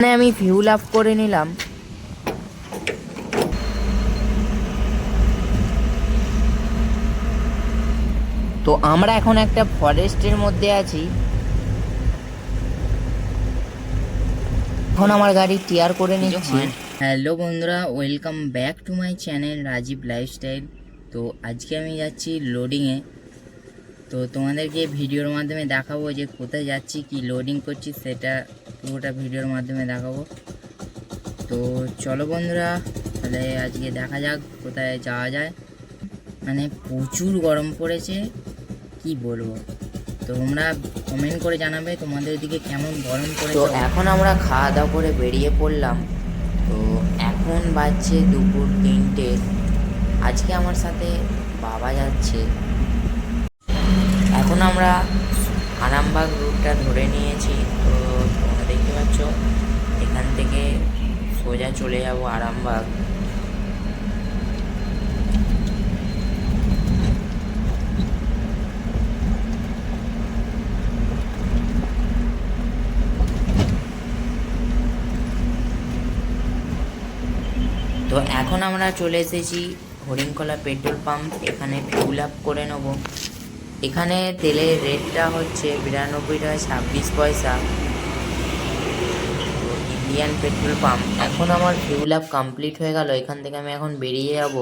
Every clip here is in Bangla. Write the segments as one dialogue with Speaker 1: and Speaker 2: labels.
Speaker 1: এখানে আমি ভিউ লাভ করে নিলাম। তো আমরা এখন একটা ফরেস্টের মধ্যে আছি। এখন আমার গাড়ি টিয়ার করে নিচ্ছি। হ্যালো বন্ধুরা welcome back to my channel Rajib lifestyle তো আজকে আমি যাচ্ছি লোডিংয়ে তো তোমাদেরকে ভিডিওর মাধ্যমে দেখাবো যে কোথায় যাচ্ছি কি লোডিং করছি সেটা পুরোটা ভিডিওর মাধ্যমে দেখাবো। তো চলো বন্ধুরা, তাহলে আজকে দেখা যাক কোথায় যাওয়া যায়। মানে প্রচুর গরম পড়েছে, কি বলব? তোমরা কমেন্ট করে জানাবে তোমাদের দিকে কেমন গরম পড়েছে। তো এখন আমরা খাওয়া দাওয়া করে বেরিয়ে পড়লাম। তো এখন বাজছে দুপুর তিনটে। আজকে আমার সাথে বাবা যাচ্ছে। এখন আমরা আরামবাগ রুটটা ধরে নিয়েছি। তো তোমরা দেখতে পাচ্ছ এখান থেকে সোজা চলে যাব আরামবাগ। তো এখন আমরা চলে এসেছি হরিণকলা পেট্রোল পাম্প। এখানে ফিউল আপ করে নেব। এখানে তেলের রেটটা হচ্ছে বিরানব্বই টাকা ছাব্বিশ পয়সা। ইন্ডিয়ান পেট্রোল পাম্প এখন আমার ফিউল আপ কমপ্লিট হয়ে গেল, এখান থেকে আমি এখন বেরিয়ে যাব।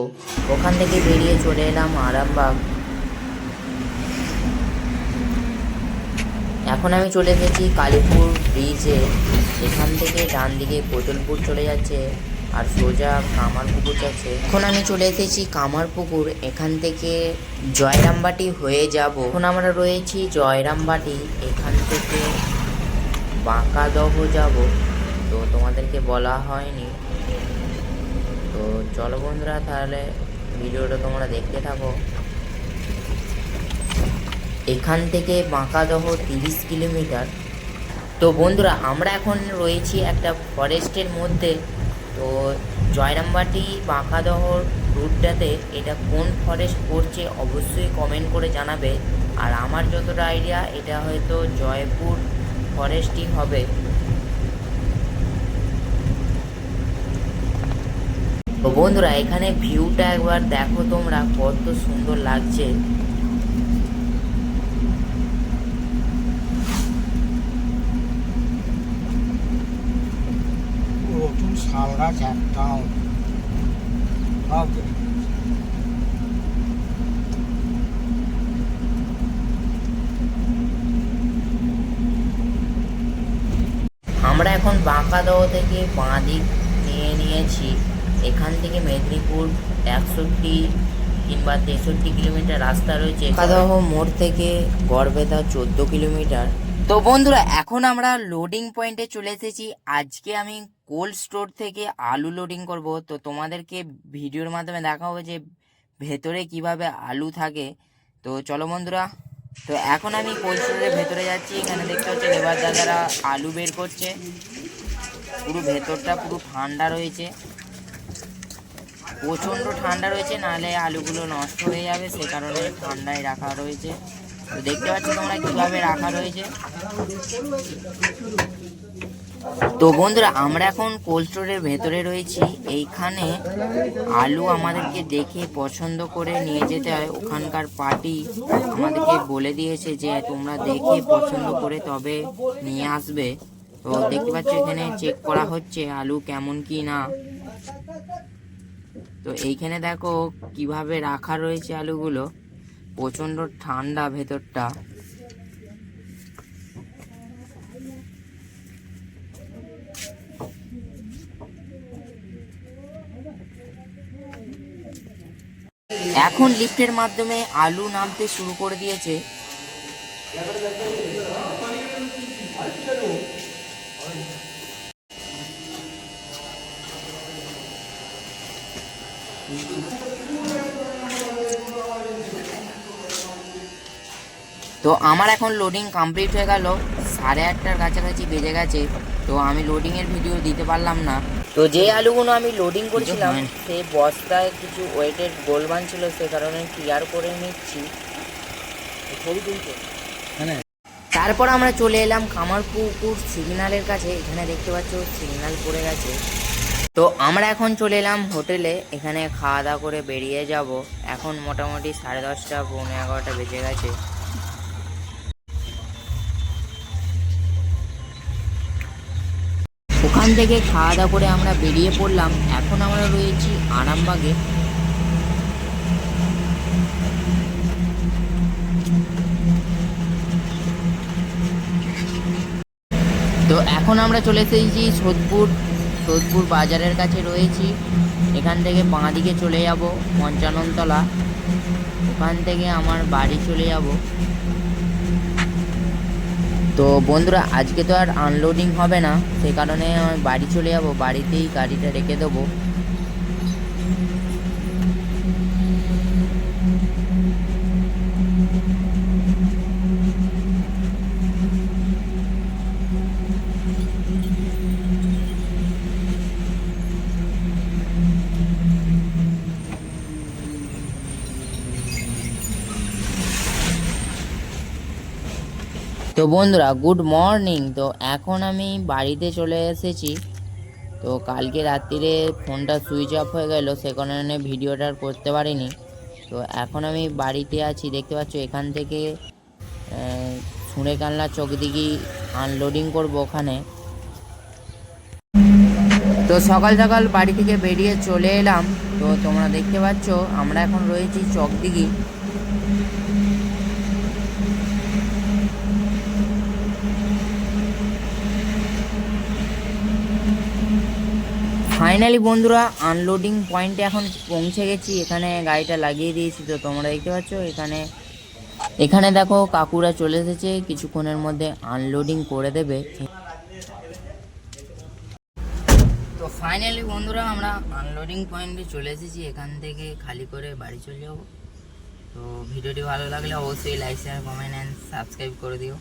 Speaker 1: ওখান থেকে বেরিয়ে চলে এলাম আরামবাগ। এখন আমি চলে এসেছি কালীপুর ব্রিজে এখান থেকে ডান দিকে কোতলপুর চলে যাচ্ছে, আর সোজা কামারপুকুর যাচ্ছে। এখন আমি চলে এসেছি কামারপুকুর, এখান থেকে জয়রামবাটি হয়ে যাব। এখন আমরা রয়েছি জয়রামবাটি, এখান থেকে বাঁকাদহ যাব। তোমাদেরকে বলা হয়নি। তো চলো বন্ধুরা, তাহলে ভিডিওটা তোমরা দেখতে থাকো। এখান থেকে বাঁকাদহ তিরিশ কিলোমিটার। তো বন্ধুরা, আমরা এখন রয়েছি একটা ফরেস্টের মধ্যে। তো জয়রামবাটি বাঁকাদহ রুটটাতে এটা কোন ফরেস্ট পড়ছে অবশ্যই কমেন্ট করে জানাবে। আর আমার যতটা আইডিয়া এটা হয়তো জয়পুর ফরেস্টই হবে। তো বন্ধুরা এখানে ভিউটা একবার দেখো তোমরা কত সুন্দর লাগছে। আমরা এখন বাঁকাদহ থেকে বাঁ দিক নিয়ে নিয়েছি। এখান থেকে মেদিনীপুর একষট্টি কিংবা তেষট্টি কিলোমিটার রাস্তা রয়েছে। বাঁকাদহ মোড় থেকে গড়বেতা চোদ্দ কিলোমিটার। তো বন্ধুরা, এখন আমরা লোডিং পয়েন্টে চলে এসেছি। আজকে আমি কোল্ড স্টোর থেকে আলু লোডিং করব। তো তোমাদেরকে ভিডিওর মাধ্যমে দেখা হবে যে ভেতরে কীভাবে আলু থাকে। তো চলো বন্ধুরা, তো এখন আমি কোল্ড স্টোরের ভেতরে যাচ্ছি। এখানে দেখতে হচ্ছে লেবার দাদারা আলু বের করছে। পুরো ভেতরটা পুরো ঠান্ডা রয়েছে। প্রচণ্ড ঠান্ডা রয়েছে, নাহলে আলুগুলো নষ্ট হয়ে যাবে, সে কারণে ঠান্ডায় রাখা রয়েছে। তো দেখতে পাচ্ছ তোমরা কীভাবে রাখা রয়েছে। তো বন্ধুরা, আমরা এখন কোল্ড স্টোরের ভেতরে রয়েছি। এইখানে আলু আমাদেরকে দেখে পছন্দ করে নিয়ে যেতে হয়। ওখানকার পার্টি আমাদেরকে বলে দিয়েছে যে, তোমরা দেখে পছন্দ করে তবে নিয়ে আসবে। তো দেখতে পাচ্ছ এখানে চেক করা হচ্ছে আলু কেমন কি না। তো এইখানে দেখো কীভাবে রাখা রয়েছে আলুগুলো। প্রচণ্ড ঠান্ডা ভেতরটা। এখন লিফটের মাধ্যমে আলু নামতে শুরু করে দিয়েছে। তো আমার এখন লোডিং কমপ্লিট হয়ে গেল। সাড়ে আটটার কাছাকাছি বেজে গেছে। তো আমি লোডিংয়ের ভিডিও দিতে পারলাম না। তো যে আলুগুলো আমি লোডিং করেছিলাম সে বস্তায় কিছু ওয়েটের গোলবান ছিল সে কারণে ক্লিয়ার করে নিচ্ছি। তারপর আমরা চলে এলাম কামারপুকুর সিগন্যালের কাছে। এখানে দেখতে পাচ্ছ সিগন্যাল পড়ে গেছে। তো আমরা এখন চলে এলাম হোটেলে, এখানে খাওয়া দাওয়া করে বেরিয়ে যাব। এখন মোটামুটি সাড়ে দশটা, পৌনে এগারোটা বেজে গেছে। ওখান থেকে খাওয়া দাওয়া করে আমরা বেরিয়ে পড়লাম। এখন আমরা রয়েছি আরামবাগে। তো এখন আমরা চলে এসেছি সোদপুর সোদপুর বাজারের কাছে রয়েছি। এখান থেকে বাঁদিকে চলে যাব, পঞ্চাননতলা। ওখান থেকে আমার বাড়ি চলে যাব। তো বন্ধুরা, আজকে তো আর আনলোডিং হবে না, সে কারণে আমি বাড়ি চলে যাব, বাড়িতেই গাড়িটা রেখে দেবো। তো বন্ধুরা গুড মর্নিং তো এখন আমি বাড়িতে চলে এসেছি। তো কালকে রাত্রিরে ফোনটা সুইচ অফ হয়ে গেল, সে কারণে ভিডিওটা করতে পারিনি। তো এখন আমি বাড়িতে আছি, দেখতে পাচ্ছ এখান থেকে সুঁড়ে কানলা চোখ দিঘি আনলোডিং করব ওখানে। তো সকাল সকাল বাড়ি থেকে বেরিয়ে চলে এলাম। তো তোমরা দেখতে পাচ্ছ, আমরা এখন রয়েছি চকদিঘি ফাইনালি বন্ধুরা আনলোডিং পয়েন্টে এখন পৌঁছে গেছি। এখানে গাড়িটা লাগিয়ে দিয়েছি তো তোমরা দেখতে পাচ্ছ, এখানে এখানে দেখো কাকুরা চলে এসেছে, কিছুক্ষণের মধ্যে আনলোডিং করে দেবে। তো ফাইনালি বন্ধুরা, আমরা আনলোডিং পয়েন্টে চলে এসেছি। এখান থেকে খালি করে বাড়ি চলে যাব। তো ভিডিওটি ভালো লাগলে অবশ্যই like share comment and subscribe করে দিও।